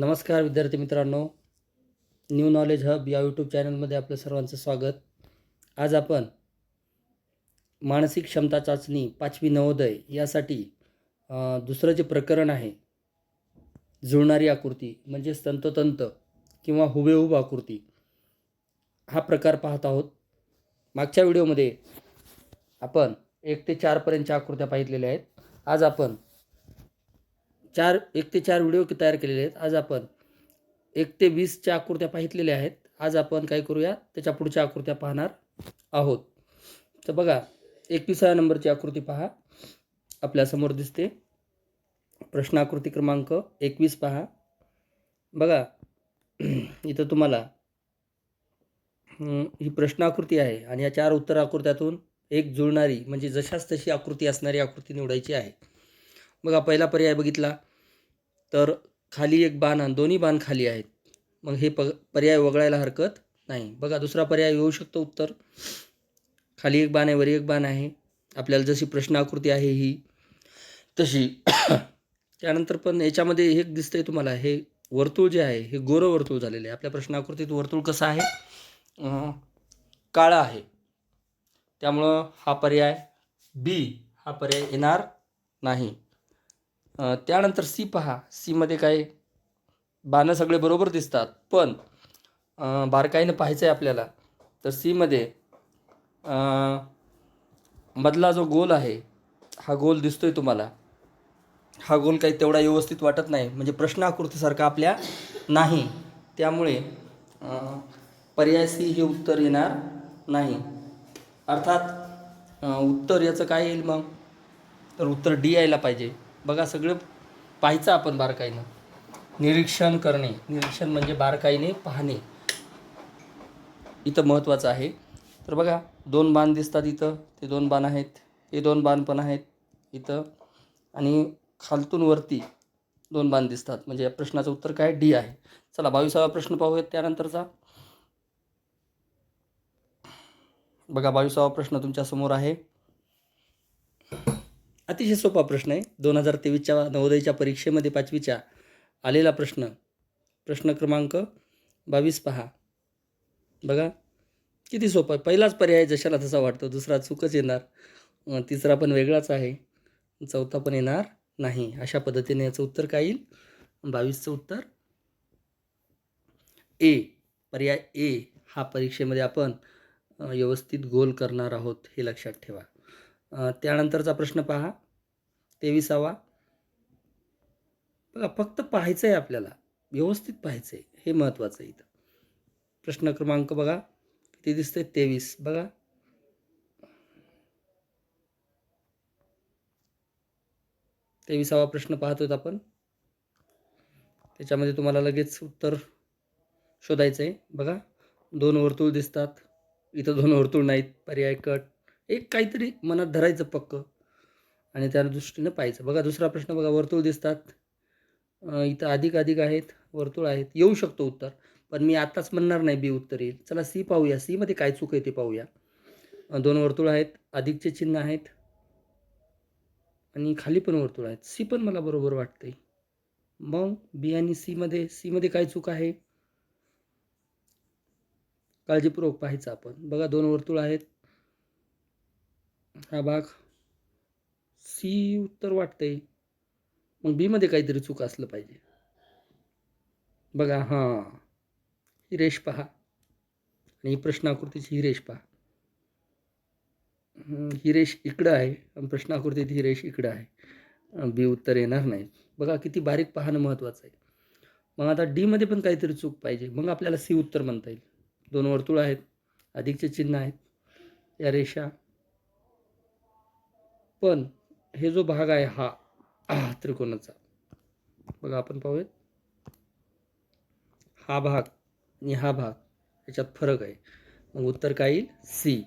नमस्कार विद्यार्थी मित्रांनो. न्यू नॉलेज हब या यूट्यूब चॅनलमध्ये आपलं सर्वांचं स्वागत. आज आपण मानसिक क्षमता चाचणी पाचवी नवोदय यासाठी दुसरं जे प्रकरण आहे जुळणारी आकृती म्हणजेच तंतोतंत किंवा हुबेहूब आकृती हा प्रकार पाहत आहोत. मागच्या व्हिडिओमध्ये आपण एक ते चारपर्यंतच्या आकृत्या पाहिलेल्या आहेत. आज आपण चार एक ते चार व्हिडिओ तयार केलेले आहेत. आज आपण एक ते वीसच्या आकृत्या पाहितलेल्या आहेत. आज आपण काय करूया? त्याच्या पुढच्या आकृत्या पाहणार आहोत. तर बघा एकविसाव्या नंबरची आकृती पहा. आपल्यासमोर दिसते. प्रश्नाकृती क्रमांक एकवीस पहा. बघा इथं तुम्हाला ही प्रश्नाकृती आहे आणि या चार उत्तर आकृत्यातून एक जुळणारी म्हणजे जशाच तशी आकृती असणारी आकृती निवडायची आहे. बघा पहिला पर्याय बघितला. तर खाली एक बाण आणि दोन्ही बाण खाली आहेत. मग हे प पर्याय वगळायला हरकत नाही. बघा दुसरा पर्याय येऊ शकतो उत्तर. खाली एक बाण आहे वरी एक बाण आहे. आपल्याला जशी प्रश्नाकृती आहे ही तशी. त्यानंतर पण याच्यामध्ये हे दिसतंय तुम्हाला हे वर्तुळ जे आहे हे गोरं वर्तुळ झालेलं आहे. आपल्या प्रश्नाकृतीत वर्तुळ कसं आहे? काळा आहे. त्यामुळं हा पर्याय बी हा पर्याय येणार नाही. त्यानंतर सी पहा. सीमध्ये काय बाणं सगळे बरोबर दिसतात. पण बारकाईनं पाहायचं आहे आपल्याला. तर सीमध्ये मधला जो गोल आहे हा गोल दिसतोय तुम्हाला. हा गोल काही तेवढा व्यवस्थित वाटत नाही. म्हणजे प्रश्न आकृतीसारखा आपल्या नाही. त्यामुळे पर्याय सी हे उत्तर येणार नाही. अर्थात उत्तर याचं काय येईल मग? तर उत्तर डी यायला पाहिजे. बघा सगळं पाहायचं आपण बारकाईनं. निरीक्षण करणे. निरीक्षण म्हणजे बारकाईने पाहणे. इथं महत्त्वाचं आहे. तर बघा दोन बाण दिसतात इथं. ते दोन बाण आहेत. हे दोन बाण पण आहेत इथं. आणि खालतून वरती दोन बाण दिसतात. म्हणजे या प्रश्नाचं उत्तर काय? डी आहे. चला बावीसावा प्रश्न पाहूयात त्यानंतरचा. बघा बावीसावा प्रश्न तुमच्यासमोर आहे. अतिशय सोपा प्रश्न आहे. दोन हजार तेवीसच्या नवोदयच्या परीक्षेमध्ये पाचवीच्या आलेला प्रश्न. प्रश्न क्रमांक बावीस पहा. बघा किती सोपा आहे. पहिलाच पर्याय जशाला तसा वाटतो. दुसरा चूकच येणार. तिसरा पण वेगळाच आहे. चौथा पण येणार नाही. अशा पद्धतीने याचं उत्तर काय येईल? बावीसचं उत्तर ए. पर्याय ए. हा परीक्षेमध्ये आपण व्यवस्थित गोल करणार आहोत हे लक्षात ठेवा. त्यानंतरचा प्रश्न पहा. तेविसावा. बघा फक्त पाहायचं आहे आपल्याला. व्यवस्थित पाहायचं आहे हे महत्त्वाचं आहे इथं. प्रश्न क्रमांक बघा. किती दिसतंय? तेवीस. बघा. तेविसावा प्रश्न पाहतोय आपण. त्याच्यामध्ये तुम्हाला लगेच उत्तर शोधायचं आहे बघा. दोन वर्तुळ दिसतात. इथं दोन वर्तुळ नाहीत. पर्याय कट. एक काहीतरी मनात धरायचं पक्क. आणि त्या दृष्टीनं पाहायचं. बघा दुसरा प्रश्न बघा वर्तुळ दिसतात. इथं अधिक अधिक आहेत वर्तुळ आहेत. येऊ शकतो उत्तर पण मी आत्ताच म्हणणार नाही बी उत्तर येईल. चला सी पाहूया. सीमध्ये काय चूक आहे ते पाहूया. दोन वर्तुळ आहेत अधिकचे चिन्ह आहेत. आणि खाली पण वर्तुळ आहेत. सी पण मला बरोबर वाटतंय. मग बी आणि सीमध्ये सीमध्ये काय चूक आहे? काळजीपूर्वक पाहायचं आपण. बघा दोन वर्तुळ आहेत. हा भाग सी उत्तर वाटतंय. मग बीमध्ये काहीतरी चूक असलं पाहिजे. बघा हां. ही रेष पहा. आणि ही प्रश्नाकृतीची ही रेष पहा. ही रेष इकडं आहे आणि प्रश्नाकृतीत ही रेष इकडं आहे. बी उत्तर येणार नाही. बघा किती बारीक पाहणं महत्त्वाचं आहे. मग आता डीमध्ये पण काहीतरी चूक पाहिजे. मग आपल्याला सी उत्तर म्हणता येईल. दोन वर्तुळ आहेत. अधिकचे चिन्ह आहेत. या रेषा. पण हे जो भाग आहे हा त्रिकोणाचा. बघा आपण पाहूयात. हा भाग आणि हा भाग याच्यात फरक आहे. मग उत्तर काय येईल? सी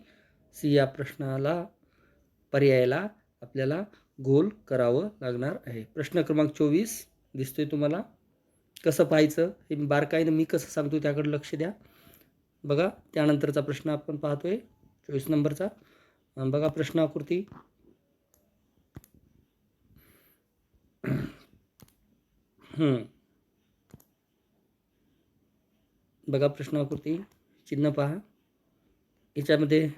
सी या प्रश्नाला पर्यायाला आपल्याला गोल करावं लागणार आहे. प्रश्न क्रमांक चोवीस दिसतोय तुम्हाला. कसं पाहायचं? हे बारकाईनं मी कसं सांगतो त्याकडे लक्ष द्या. बघा त्यानंतरचा प्रश्न आपण पाहतोय. चोवीस नंबरचा. बघा प्रश्नाकृती आकृती हं. बघा प्रश्नाकृती चिन्ह पहा. याच्यामध्ये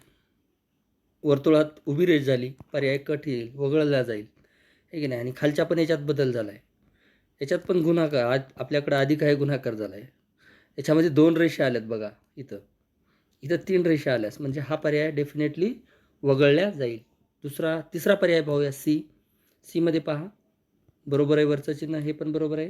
वर्तुळात उभी रेष झाली पर्याय कट येईल वगळला जाईल. हे की नाही? आणि खालच्या पण याच्यात बदल झाला आहे याच्यात पण गुन्हाकार आज आपल्याकडं अधिक आहे गुन्हाकार झाला आहे याच्यामध्ये दोन रेषा आल्यात बघा इथं. इथं तीन रेषा आल्यास म्हणजे हा पर्याय डेफिनेटली वगळल्या जाईल. दुसरा तिसरा पर्याय पाहूया सी सीमध्ये पहा. बरोबर आहे वरचं चिन्ह हे पण बरोबर आहे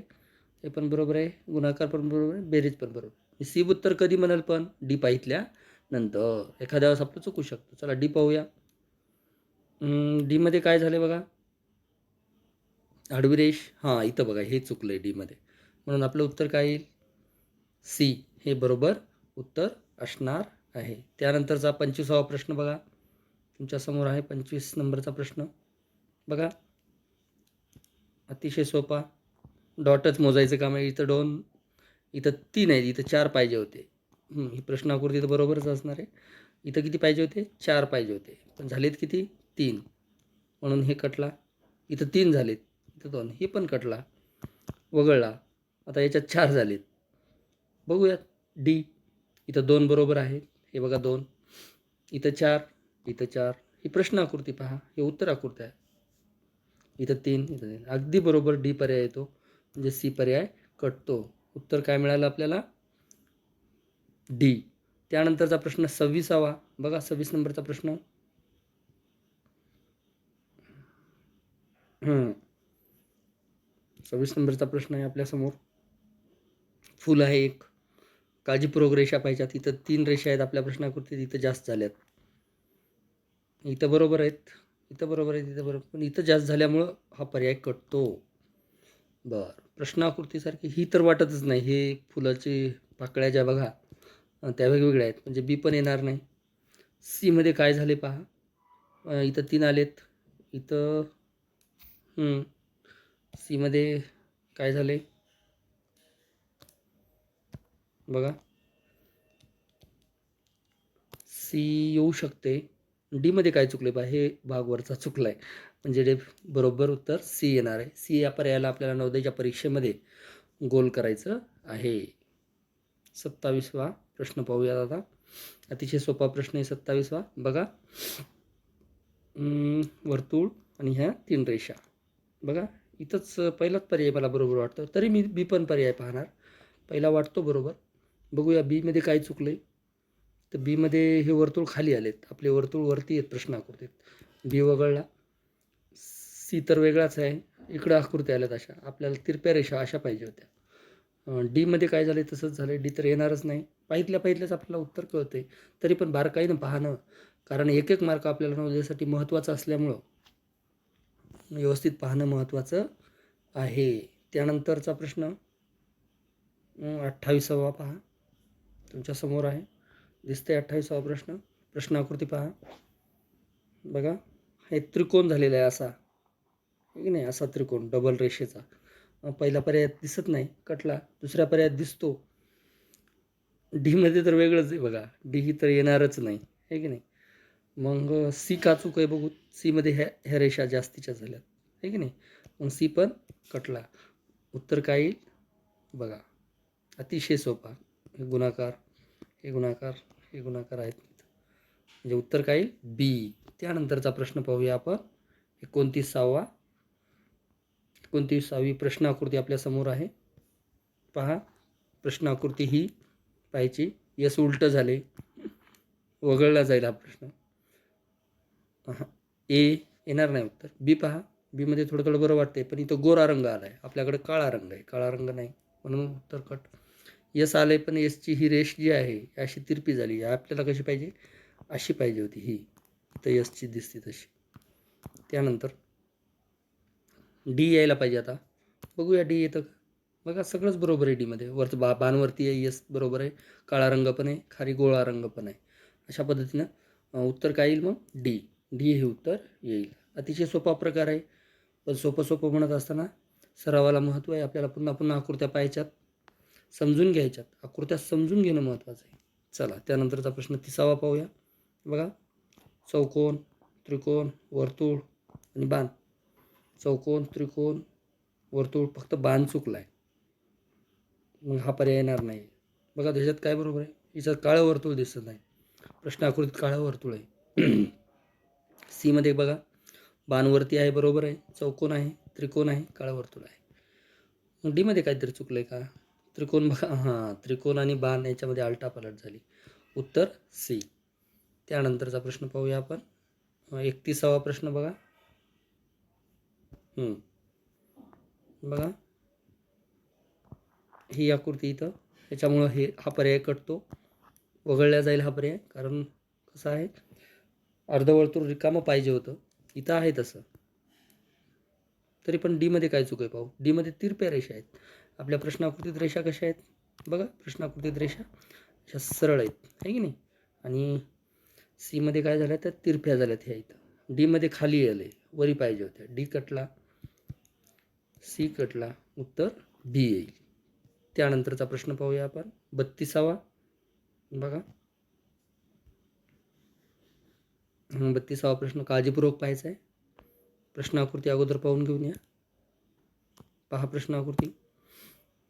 हे पण बरोबर आहे गुणाकार पण बरोबर आहे बेरीज पण बरोबर सी उत्तर कधी म्हणाल पण डी पाहितल्या नंतर. एखाद्या वेळेस आपलं चुकू शकतो. चला डी पाहूया. डीमध्ये काय झालं बघा? आडवी हां इथं बघा हे चुकलं आहे डीमध्ये म्हणून आपलं उत्तर काय येईल? सी. हे बरोबर उत्तर असणार आहे. त्यानंतरचा पंचवीसावा प्रश्न बघा. तुमच्यासमोर आहे पंचवीस नंबरचा प्रश्न. बघा. अतिशय सोपा. डॉटच मोजायचं काम आहे. इथं दोन इथं तीन आहेत. इथं चार पाहिजे होते. ही प्रश्नाकृती तर बरोबरच असणार आहे. इथं किती पाहिजे होते? चार पाहिजे होते. पण झालेत किती? तीन. म्हणून हे कटला. इथं तीन झालेत. इथं दोन. हे पण कटला. वगळला. आता याच्यात चार झालेत. बघूयात. डी इथं दोन बरोबर आहेत हे बघा दोन. इथं चार. इथं चार. ही प्रश्न आकृती पहा. हे उत्तर आकृती आहे. इथं तीन इथं तीन. अगदी बरोबर डी पर्याय येतो. म्हणजे सी पर्याय कटतो. उत्तर काय मिळालं आपल्याला? डी. त्यानंतरचा प्रश्न सव्वीसावा. बघा सव्वीस नंबरचा प्रश्न. सव्वीस नंबरचा प्रश्न आहे आपल्यासमोर. फुल आहे एक. काळजीपूर्वक रेषा पाहिजेत. इथं तीन रेषा आहेत आपल्या प्रश्नाकृती तिथं जास्त झाल्यात. इथं बरोबर आहेत. इथं बरोबर आहे तिथं बरोबर. पण इथं जास्त झाल्यामुळं हा पर्याय कटतो. बरं. प्रश्नाकृतीसारखी ही तर वाटतच नाही. हे फुलाची पाकळ्या ज्या बघा त्या वेगवेगळ्या आहेत. म्हणजे बी पण येणार नाही. सीमध्ये काय झाले पहा. इथं तीन आलेत. इथं सीमध्ये काय झाले? बघा. सी येऊ शकते. डीमध्ये काय चुकले बा? हे भाग वरचा चुकला आहे म्हणजे डे बरोबर उत्तर सी येणार आहे. सी या पर्यायाला आपल्याला नवोदयच्या परीक्षेमध्ये गोल करायचं आहे. सत्तावीसवा प्रश्न पाहूयात आता. अतिशय सोपा प्रश्न आहे सत्तावीसवा. बघा. वर्तुळ आणि ह्या तीन रेषा. बघा. इथंच पहिलाच पर्याय मला बरोबर वाटतं. तरी मी बी पण पर्याय पाहणार. पहिला वाटतो बरोबर. बघूया बीमध्ये काय चुकलं आहे तर बीमध्ये हे वर्तुळ खाली आलेत. आपले वर्तुळ वरती आहेत प्रश्न आकृतीत. बी वगळला. सी तर वेगळाच आहे. इकडं आकृती आल्यात अशा. आपल्याला तिरप्या रेषा अशा पाहिजे होत्या. डीमध्ये काय झालं तसंच झालं डी तर येणारच नाही. पाहितल्या पाहितल्याच आपल्याला उत्तर कळते तरी पण बारकाईनं पाहणं कारण एक एक मार्क आपल्याला नवोदयासाठी महत्त्वाचं असल्यामुळं व्यवस्थित पाहणं महत्त्वाचं आहे. त्यानंतरचा प्रश्न अठ्ठावीसावा पहा. तुमच्यासमोर आहे. दिसते अठ्ठावीसावा प्रश्न. प्रश्नाकृती पहा. बघा हे त्रिकोण झालेला आहे असा. की नाही असा त्रिकोण डबल रेषेचा. पहिला पर्यायात दिसत नाही कटला. दुसऱ्या पर्यायात दिसतो. डीमध्ये तर वेगळंच आहे बघा. डी ही तर येणारच नाही. आहे की नाही? मग सी का चूक आहे बघू. सीमध्ये ह्या ह्या रेषा जास्तीच्या झाल्यात आहे की नाही? मग सी पण कटला. उत्तर काय येईल? बघा. अतिशय सोपा. हे गुणाकार. हे गुणाकार. हे गुणाकार आहेत. म्हणजे उत्तर काय येईल? बी त्यानंतरचा प्रश्न पाहूया आपण. एकोणतीसावा एकोणतीसावी प्रश्नाकृती आपल्यासमोर आहे? पहा. प्रश्नाकृती ही पाहायची. यस उलटं झाले. वगळला जाईल हा प्रश्न. अहं. ए येणार नाही उत्तर. बी पहा. बीमध्ये थोडं थोडं बरं वाटतंय पण इथं गोरा रंग आला आहे आपल्याकडे काळा रंग आहे. काळा रंग नाही. म्हणून उत्तर कट. यस आलं आहे पण यसची ही रेष जी आहे अशी तिरपी झाली. आपल्याला कशी पाहिजे? अशी पाहिजे होती ही. तर यसची दिसते तशी. त्यानंतर डी यायला पाहिजे आता. बघूया डी येतं का? बघा सगळंच बरोबर आहे डीमध्ये. वरती बा बाणवरती आहे यस बरोबर आहे. काळा रंग पण आहे खाली गोळा रंग पण आहे. अशा पद्धतीनं उत्तर काय येईल मग? डी. डी हे उत्तर येईल. अतिशय सोपा प्रकार आहे. पण सोपं सोपं म्हणत असताना सरावाला महत्त्व आहे. आपल्याला पुन्हा पुन्हा आकृत्या पाहायच्यात. समजून घ्यायच्यात. आकृत्या समजून घेणं महत्त्वाचं आहे. चला त्यानंतरचा प्रश्न तिसावा पाहूया. बघा. चौकोन त्रिकोण वर्तुळ आणि बाण. चौकोन त्रिकोण वर्तुळ फक्त बाण चुकला आहे मग हा पर्याय येणार नाही. बघा त्याच्यात काय बरोबर आहे? याच्यात काळं वर्तुळ दिसत नाही. प्रश्न आकृतीत काळं वर्तुळ आहे. सीमध्ये बघा. बाणवरती आहे बरोबर आहे. चौकोन आहे त्रिकोण आहे काळं वर्तुळ आहे. मग डीमध्ये काहीतरी चुकलं आहे का? त्रिकोण बघा. हां त्रिकोण आणि बाण याच्यामध्ये आलटापलट झाली. उत्तर सी त्यानंतरचा प्रश्न पाहूया आपण. एकतीसावा प्रश्न बघा. हम्म. बघा. ही आकृती इथं. त्याच्यामुळं हे हा पर्याय कटतो. वगळल्या जाईल हा पर्याय. कारण कसं आहे अर्धवर्तुळ रिकामं पाहिजे होतं. इथं आहे तसं. तरी पण डीमध्ये काय चूक आहे पाहू. डीमध्ये तिरप्या रेषा आहेत. आपल्या प्रश्नाकृतीत रेषा कशा आहेत? बघा प्रश्नाकृतीत रेषा अशा सरळ आहेत आहे की नाही? आणि सीमध्ये काय झालं तर तिरप्या झाल्यात ह्या इथं. डीमध्ये खाली आले वरी पाहिजे होत्या. डी कटला सी कटला उत्तर बी येईल. त्यानंतरचा प्रश्न पाहूया आपण. बत्तीसावा. बघा. बत्तीसावा प्रश्न काळजीपूर्वक पाहायचा आहे. प्रश्नाकृती अगोदर पाहून घेऊन या. पहा प्रश्न आकृती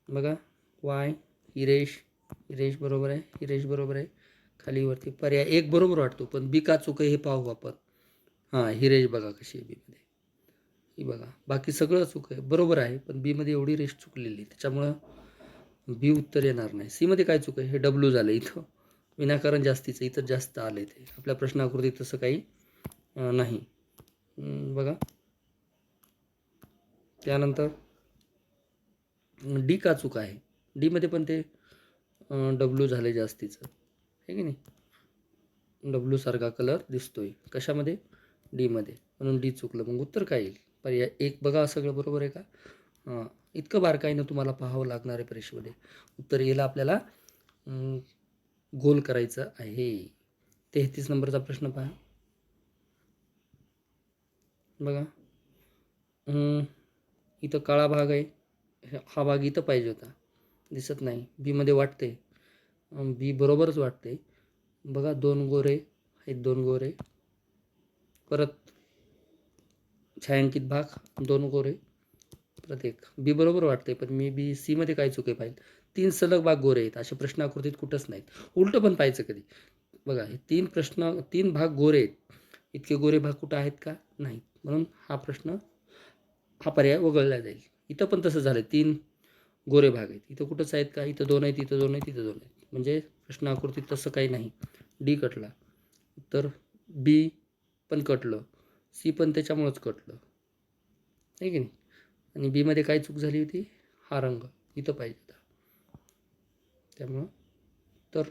बघा वाय हिरेश हिरेश बरोबर आहे हिरेश बरोबर आहे. खाली वरती पर्याय एक बरोबर वाटतो पण बी का चुक आहे हे पाहू आपण. हां हिरेश बघा कशी आहे बीमध्ये. ही बघा बाकी सगळं चूक आहे. बरोबर आहे पण बीमध्ये एवढी रेष चुकलेली आहे. त्याच्यामुळं बी उत्तर येणार नाही. सीमध्ये काय चूक आहे? हे डब्ल्यू झालं इथं. विनाकारण जास्तीचं इथं जास्त आलं ते. आपल्या प्रश्नाकृती तसं काही नाही. बघा. त्यानंतर डी का चूक आहे? डीमध्ये पण ते डब्ल्यू झाले जास्तीचं. आहे की नाही? डब्ल्यू सारखा कलर दिसतोय. कशामध्ये? डीमध्ये म्हणून डी चुकलं. मग उत्तर काय येईल? पर्याय एक बघा सगळं बरोबर आहे का? हां इतकं बारकाईनं तुम्हाला पाहावं लागणार आहे परीक्षेमध्ये उत्तर येईल आपल्याला गोल करायचं आहे. तेहतीस नंबरचा प्रश्न पहा. बघा. इथं काळा भाग आहे. हे- हा भाग इथं पाहिजे होता. दिसत नाही. बीमध्ये वाटते बी बरोबरच वाटते बघा दोन गोरे आहेत दोन गोरे. परत छायांकित भाग दोन गोरे. परत एक. बी बरोबर वाटते पण मी बी सीमध्ये काय चुके पाहिजे तीन सलग भाग गोरे आहेत. असे प्रश्न आकृतीत कुठंच नाहीत. उलटं पण पाहायचं कधी? बघा हे तीन प्रश्न तीन भाग गोरे आहेत. इतके गोरे भाग कुठं आहेत का? नाहीत. म्हणून हा प्रश्न हा पर्याय वगळला जाईल. इथं पण तसं झालं तीन गोरे भाग आहेत. इथं कुठंच आहेत का? इथं दोन आहेत इथं दोन आहेत इथं दोन आहेत. म्हणजे प्रश्न आकृतीत तसं काही नाही. डी कटला. तर बी पण कटलं. सी पण त्याच्यामुळंच कटलं. आहे की नाही? आणि बीमध्ये काय चूक झाली होती? हा रंग. इथं पाहिजे होता. त्यामुळं. तर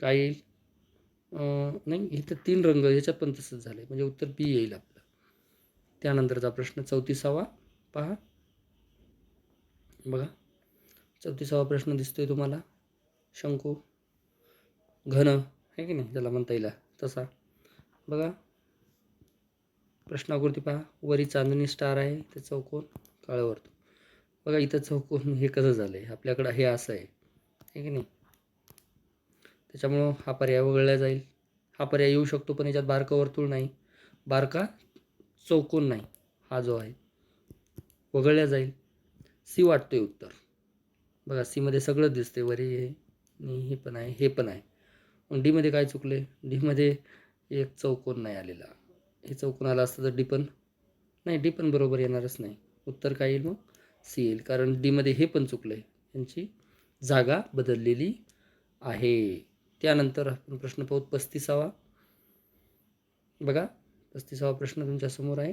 काय येईल? नाही इथं तीन रंग ह्याच्यात पण तसंच झालं म्हणजे उत्तर बी येईल आपलं. त्यानंतरचा प्रश्न चौतीसावा. पहा. बघा चौतीसावा प्रश्न दिसतोय तुम्हाला. शंकू घन आहे की नाही? त्याला म्हणता येईल तसा. बघा प्रश्नाकृती पहा. वरी चांदणी स्टार आहे ते चौकोन काळावरतो. बघा इथं चौकोन हे कसं झालं आहे आपल्याकडं हे असं आहे. आहे की नाही? त्याच्यामुळं हा पर्याय वगळला जाईल. हा पर्याय येऊ शकतो पण याच्यात बारका वर्तुळ नाही. बारका चौकोन नाही. हा जो आहे वगळल्या जाईल. सी वाटतोय उत्तर. बघा सीमध्ये सगळं दिसते वरी हे आणि हे पण आहे हे पण आहे. मग डीमध्ये काय चुकले डीमध्ये एक चौकोन नाही आलेला. हे चौकोन आला असतं तर डी पण नाही डी पण बरोबर येणारच नाही. उत्तर काय येईल मग? सी येईल. कारण डीमध्ये हे पण चुकलं आहे यांची जागा बदललेली आहे. त्यानंतर आपण प्रश्न पाहू. पस्तीसावा. बघा पस्तीसावा प्रश्न तुमच्यासमोर आहे.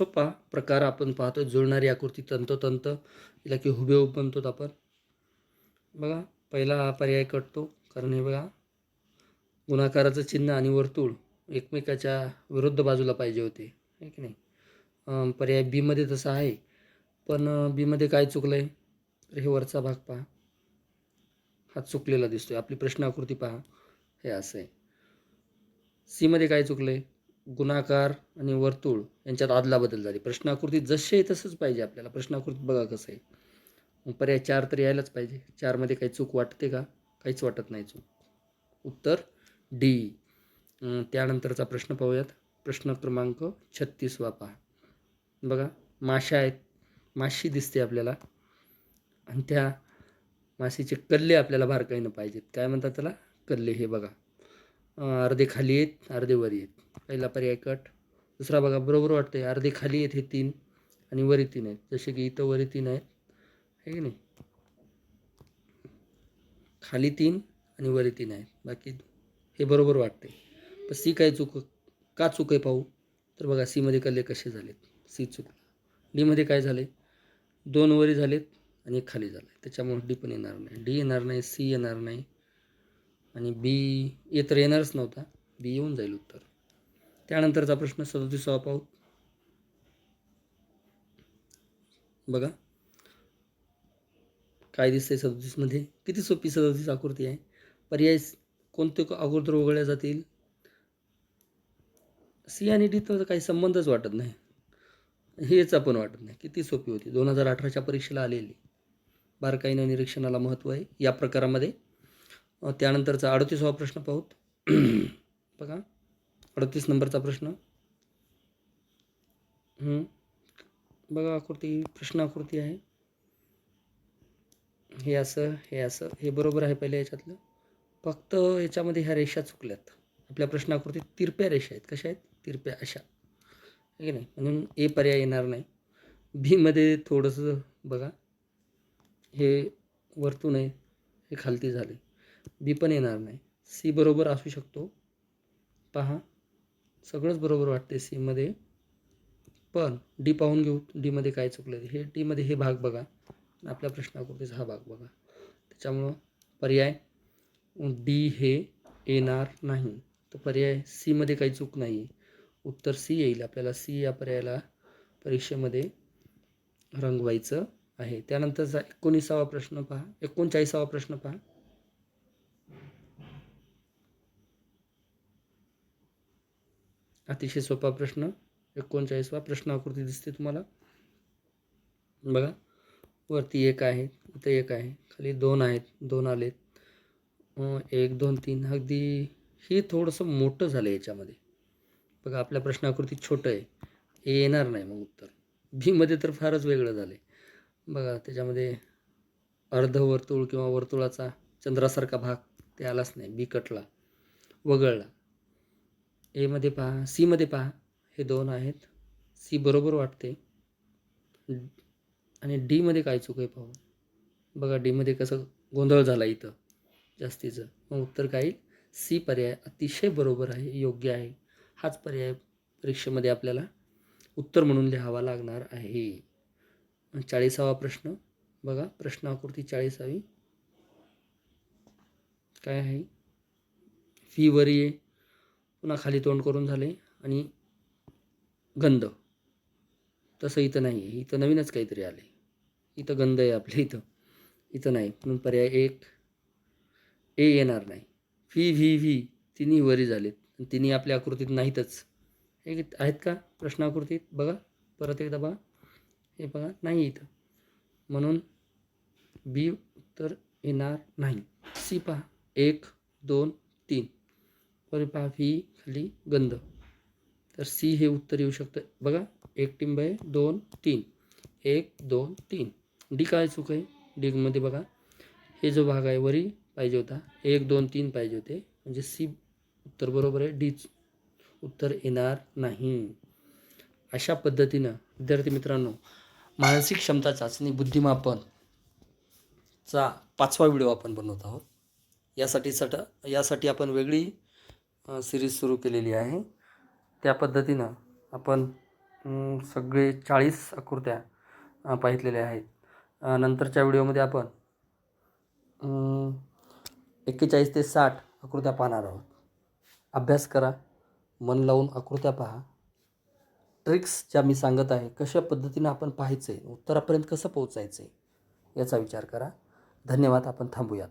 सोपा प्रकार आपण पाहतो जुळणारी आकृती तंतोतंत तिला की हुबेहूब बनतो आपण. बघा पहिला हा पर्याय कटतो. कारण हे बघा गुणाकाराचं चिन्ह आणि वर्तुळ एकमेकाच्या विरुद्ध बाजूला पाहिजे होते. आहे की नाही? पर्याय बीमध्ये तसं आहे. पण बीमध्ये काय चुकलं आहे तर हे वरचा भाग पहा. हा चुकलेला दिसतोय. आपली प्रश्न आकृती पहा. हे असं आहे. सीमध्ये काय चुकलं आहे गुणाकार आणि वर्तुळ यांच्यात आदला बदल झाली. प्रश्नाकृती जसे आहे तसंच पाहिजे आपल्याला. प्रश्नाकृतीत बघा कसं आहे. मग पर्याय चार तर यायलाच पाहिजे. चारमध्ये काही चूक वाटते का? काहीच वाटत नाही चूक. उत्तर डी. त्यानंतरचा प्रश्न पाहूयात. प्रश्न क्रमांक छत्तीसवा पहा बघा माशा आहेत. माशी दिसते आपल्याला. आणि त्या माशीचे कल्ले आपल्याला बारकाईनं पाहिजेत. काय म्हणतात त्याला? कल्ले हे बघा. अर्धे खाली आहेत अर्धे वरी आहेत. पहिला पर्याय कट. दुसरा बघा बरोबर वाटतं आहे अर्धे खाली आहेत हे तीन आणि वरी तीन आहेत. जसे की इथं वरी तीन आहेत. हे की नाही? खाली तीन आणि वरी तीन आहेत. बाकी हे बरोबर वाटते पण सी काय चुक का चूक आहे पाहू? तर बघा सीमध्ये कल्ले कसे झालेत? सी चुकला डीमध्ये काय झाले दोन वरी झालेत आणि एक खाली झालं त्याच्यामुळे डी पण येणार नाही. डी येणार नाही सी येणार नाही. आणि बी ए तर येणारच नव्हता. बी येऊन जाईल उत्तर. त्यानंतरचा प्रश्न सदोतीसावा पाहू. बघा. काय दिसतंय सदोतीसमध्ये? किती सोपी सदोतीस आकृती आहे. पर्याय कोणते अगोदर वगळल्या जातील? सी आणि डी तर काही संबंधच वाटत नाही. हेच आपण वाटत नाही. किती सोपी होती. दोन हजार अठराच्या परीक्षेला आलेली. बारकाईनं निरीक्षणाला महत्त्व आहे. या प्रकारामध्ये. त्यानंतरचा अडतीसावा प्रश्न पाहूत बघा. अडतीस नंबरचा प्रश्न. बघा आकृती प्रश्न आकृती आहे. हे असं हे असं. हे बरोबर आहे पहिल्या याच्यातलं. फक्त याच्यामध्ये ह्या रेषा चुकल्यात. आपल्या प्रश्नाकृतीत तिरप्या रेषा आहेत. कशा आहेत? तिरप्या अशा. आहे की नाही? म्हणून ए पर्याय येणार नाही. बीमध्ये थोडंसं बघा. हे वरतून आहे. हे खालती झाले. बी पण येणार नाही. सी बरोबर असू शकतो. पहा. सगळंच बरोबर वाटते सीमध्ये पण डी पाहून घेऊ डीमध्ये काय चुकलं हे डीमध्ये हे भाग बघा. आपल्या प्रश्नाकृतीचा हा भाग बघा. त्याच्यामुळं पर्याय डी हे येणार नाही. तर पर्याय सीमध्ये काही चूक नाही उत्तर सी येईल. आपल्याला सी या पर्यायाला परीक्षेमध्ये रंगवायचं आहे. त्यानंतरचा एकोणीसावा प्रश्न पहा. एकोणचाळीसावा प्रश्न पहा. अतिशय सोपा प्रश्न एकोणचाळीसवा प्रश्न आकृती दिसते तुम्हाला. बघा वरती एक आहे इथं एक आहे खाली दोन आहेत दोन आलेत. एक दोन तीन अगदी हे थोडंसं मोठं झालं याच्यामध्ये. बघा आपल्या प्रश्नाकृतीत छोटं आहे. हे येणार नाही मग उत्तर. भीमध्ये तर फारच वेगळं झालं आहे बघा त्याच्यामध्ये अर्धवर्तुळ किंवा वर्तुळाचा चंद्रासारखा भाग ते आलाच नाही. बी कटला. वगळला. एमध्ये पहा सीमध्ये पहा. हे दोन आहेत. सी बरोबर वाटते. आणि डीमध्ये काय चूक आहे पाहू. बघा डीमध्ये कसं गोंधळ झाला इथं. जास्तीचं. मग उत्तर काय येईल? सी पर्याय अतिशय बरोबर आहे योग्य आहे. हाच पर्याय परीक्षेमध्ये आपल्याला उत्तर म्हणून लिहावा लागणार आहे. चाळीसावा प्रश्न. बघा प्रश्न आकृती चाळीसावी. काय आहे? फी वरी पुन्हा खाली तोंड करून झाले आणि गंध. तसं इथं नाही आहे इथं नवीनच काहीतरी आले इथं गंध आहे आपल्या इथं. इथं नाही म्हणून पर्याय एक ए येणार नाही. व्ही व्ही व्ही तिन्ही वरी झालेत. आणि तिन्ही आपल्या आकृतीत नाहीतच. हे आहेत का प्रश्नाकृतीत बघा परत एकदा बघा. हे बघा नाही इथं. म्हणून बी उत्तर येणार नाही. सी पहा एक दोन तीन. वर पहा व्ही खाली गंध. तर सी हे उत्तर येऊ शकतं. बघा एक टिंब आहे दोन तीन. एक दोन तीन. डी काय चूक आहे? डीमध्ये बघा. हे जो भाग आहे वरी पाहिजे होता. एक दोन तीन पाहिजे होते. म्हणजे सी उत्तर बरोबर आहे. डीच उत्तर येणार नाही. अशा पद्धतीनं विद्यार्थी मित्रांनो मानसिक क्षमता चाचणी बुद्धिमापन चा पाचवा व्हिडिओ आपण बनवत आहोत. यासाठी सट यासाठी आपण वेगळी सिरीज सुरू केलेली आहे. त्या पद्धतीनं आपण सगळे चाळीस आकृत्या पाहितलेल्या आहेत. नंतरच्या व्हिडिओमध्ये आपण एक्केचाळीस ते साठ आकृत्या पाहणार आहोत. अभ्यास करा मन लावून आकृत्या पहा. ट्रिक्स ज्या मी सांगत आहे कशा पद्धतीनं आपण पाहायचं आहे उत्तरापर्यंत कसं पोहोचायचं आहे याचा विचार करा. धन्यवाद आपण थांबूयात.